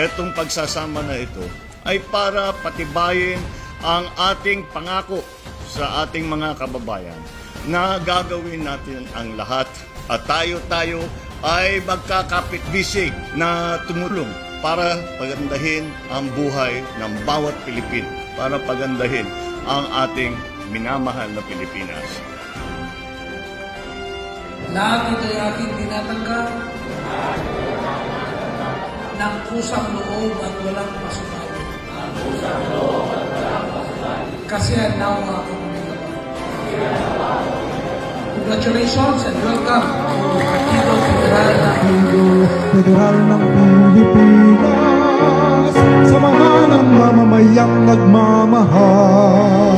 Itong pagsasama na ito ay para patibayin ang ating pangako sa ating mga kababayan na gagawin natin ang lahat at tayo-tayo ay magkakapit-bisig na tumulong para pagandahin ang buhay ng bawat Pilipino, para pagandahin ang ating minamahal na Pilipinas. Lahat ito'y aking tinatanggap ng kusang loob at walang pasubali. Kasi nawa ako ng Congratulations and welcome to Partido Federal. Ng Federal ng Pilipinas Sa mga ng mamamayang nagmamahal